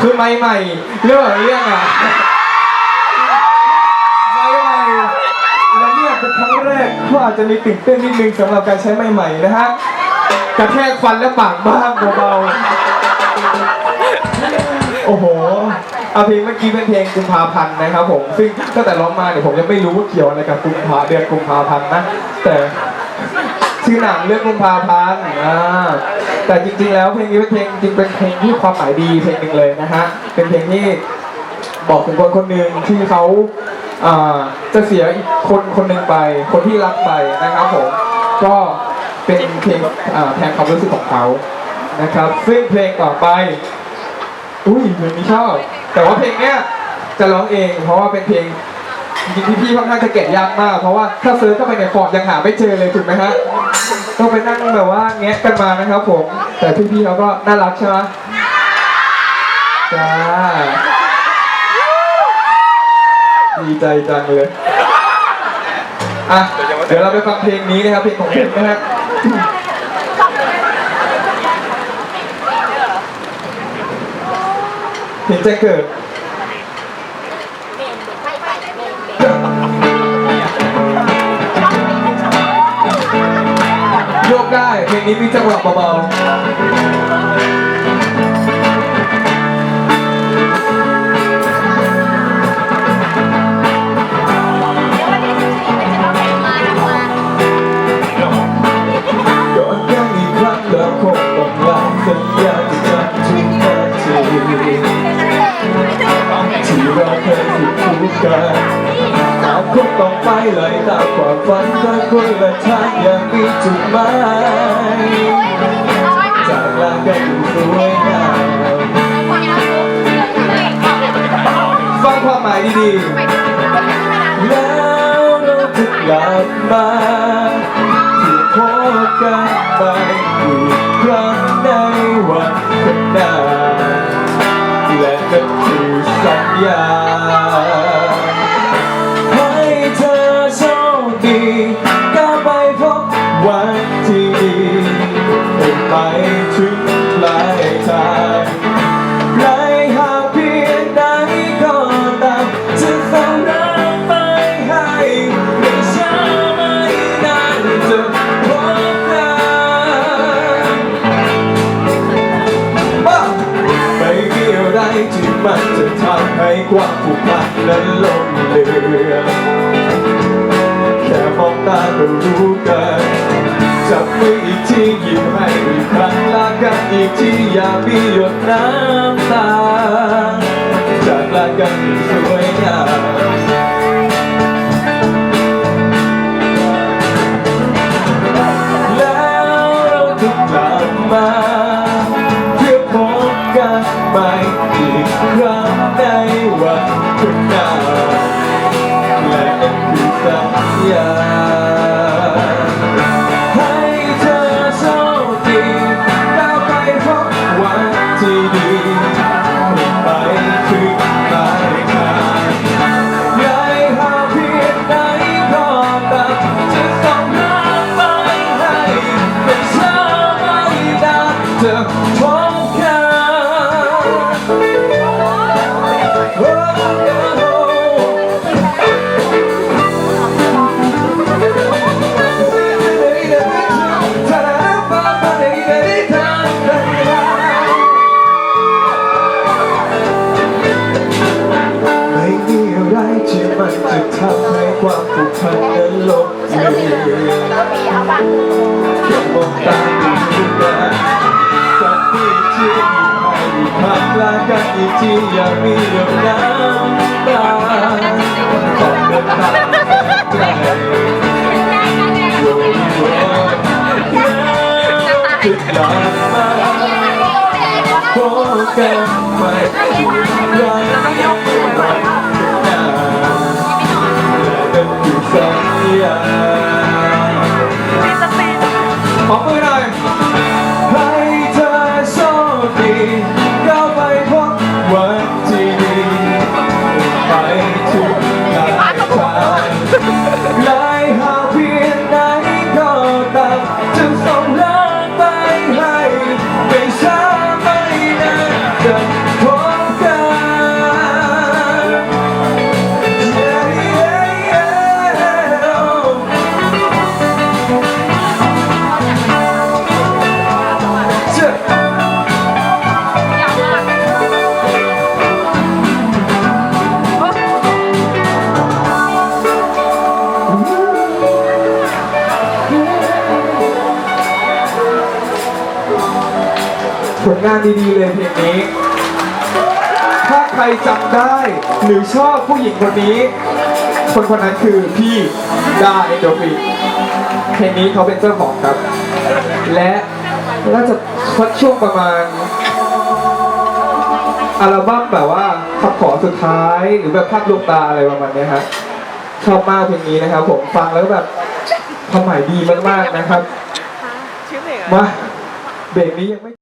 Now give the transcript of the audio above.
คือไม่ใหม่เรื่องของเรื่องอะไม่ใหม่และเนี่ยเป็นครั้งแรกก็อาจจะมีตื่นเต้นนิดนึงสำหรับการใช้ไม่ใหม่นะฮะกระแทกฟันและปากบ้างเบาๆโอ้โหเอาเพลงเมื่อกี้เป็นเพลงกุมภาพันธ์นะครับผมซึ่งตั้งแต่ร้องมาเนี่ยผมยังไม่รู้ว่าเกี่ยวอะไรกับกุมภาเดือนกุมภาพันธ์นะแต่ ชื่อหนังเรื่องกุมภาพันธ์อ่าแต่จริงๆแล้วเพลงนี้เป็นเพลงจริงเป็นเพลงที่ความหมายดีเพลงหนึ่งเลยนะฮะเป็นเพลงที่บอกถึงคนคนหนึ่งที่เขาอ่าจะเสียอีกคนคนหนึ่งไป คนที่รักไปนะครับผมก็เป็นเพลงอ่าแทนความรู้สึกของเขานะครับ ซึ่งเพลงต่อไปอุ้ยเพลงนี้ชอบ แต่ว่าเพลงเนี้ยจะร้องเองเพราะว่าเป็นเพลง จริงๆพี่ๆค่อนข้างจะเก็บยากมาก เพราะว่าถ้าเซิร์ชเข้าไปในฟอร์ดยังหาไม่เจอเลยถูกไหมฮะต้องไปนั่งแบบว่าแงะกันมานะครับผม แต่พี่ๆเขาก็น่ารักใช่ไหมจ้าดีใจจังเลยอะเดี๋ยวเราไปฟังเพลงนี้นะครับเพลงของเพลงนะฮะเพลงแจ้งเกิด ได้เพลงนี้มีจังหวะเบาๆก่อนยังอีกครั้งแล้วคงต้องลาสัญญาจะจำทุกนาทีที่เราเคยถูกคู่กันตามคงต้องไปเลยตามความฝันแต่คนละทางยังมีจุดหมาย หมายดีๆแล้วเราจะกลับมาที่พบกันใหม่อีกครั้งในวันข้างหน้าและนั่นคือสัญญาให้เธอโชคดีก้าวไปพบวันที่ดีไปถึง ให้ความผูกพันนั้นลงเลือแค่มองตาก็รู้กันจับมืออีกทียิ้มให้อีกครั้งลากันอีกทีอย่ามีหยดน้ำตา สั ความผูกพันนั้นลบเลือนแค่มองตาดูทุกอย่างจับมือที่ยิ้มให้อีกครั้งลากันอีกทีอย่ามีหยดน้ำตาต้องเดินทางไกลอยู่รอแล้วจะกลับมาพบกันใหม่ ขอมือหน่อยให้เธอโชคดีก้าวไปพบวันที่ดีไปถึงปลายทาง ผลงานดีๆเลยเพลงนี้ ถ้าใครจำได้หรือชอบผู้หญิงคนนี้ คนคนนั้นคือพี่ดาเอนโดฟินเพลงนี้เขาเป็นเจ้าของครับ และน่าจะช่วงประมาณอัลบั้มแบบว่าขับขอสุดท้ายหรือแบบภาพลวงตาอะไรประมาณเนี้ยฮะชอบมากเพลงนี้นะครับ ผมฟังแล้วแบบความหมายดีมากๆนะครับชื่อเพลงอะไรมาเบรกนี้ยังไม่